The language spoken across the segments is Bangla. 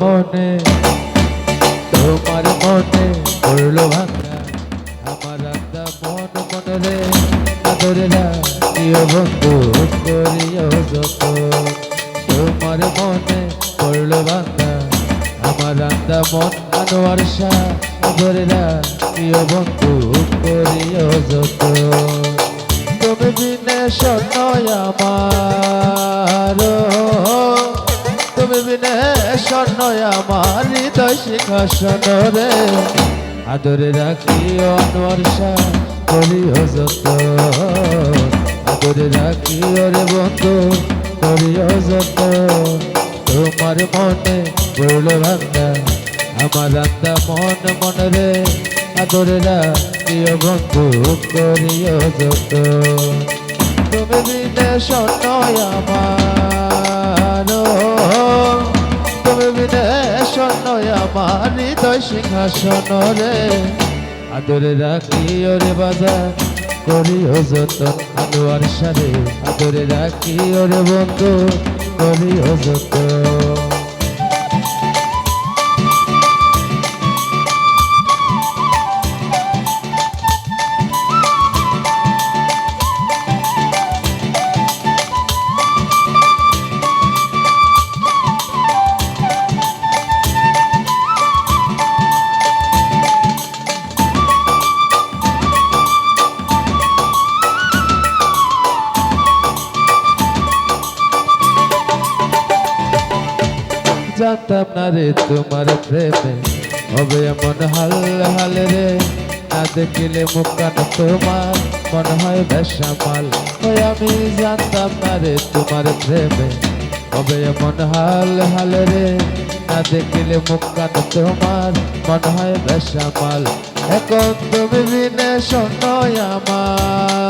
মনে, তোমার মনে পড়ল ভাঙা। আমার আত্মা মন মনে রে, আদরে প্রিয় বন্ধু করিও যত। তোমার মনে পড়ল ভাঙা, আমার আত্মা মন আনোয়ার শাহ আদরে প্রিয় বন্ধু করিও যত। তুমি বিনে আমার হৃদয় আদরে রাখি অনর শাহ, করিও যত আদরে রাখি ওরে বন্ধু, করিও যত তোমার মনে পড়ল ভাঙ্গা, আমার আত্মা মন মনে রে। আদরে রাখিও বন্ধু, করিও যত তুমি বিনে স্বর্ণ আমার। আমার হৃদয় সিংহাসন রে। আদরে রাখি ওরে বাজার করিও যতন আনোয়ার সারে। আদরে রাখি ওরে বন্ধু, করিও যতন জানতাম না রে তোমার প্রেমে। হবে এমন হাল হাল রে, না দেখিলে মুখান তোমার। মনে হয় বেসামাল, ওই আমি জানতাম না রে তোমার প্রেমে। হবে এমন হাল হাল রে, না দেখিলে মুখান তোমার। মনে হয় বেসামাল, এখন তুমি বিনে শোনো আমার।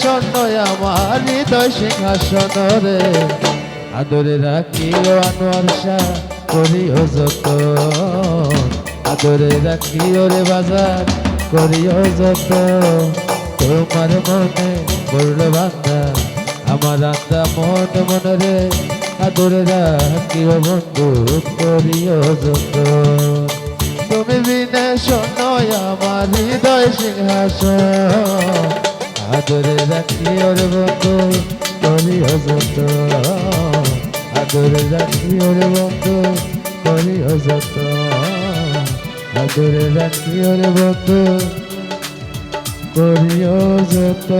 স্বর্ণ আমার হৃদয় সিংহাসন রে। আদরে রাখি আনোয়ার শাহ, করিও যত আদরে রাখি ওরে বাজার, করিও যত তোমার মনে করল বান্দা আমার আন্দা মন মনে রে। আদরে রাখিও বন্ধু, করিও যত তুমি বিনে শোনো, আমার হৃদয় সিংহাসন। আদরে রাখি ওর বন্ধু করি হজত আদরে রাখি ওর বন্ধু করি হজত আদরে রাখি ওর বন্ধু করি অযত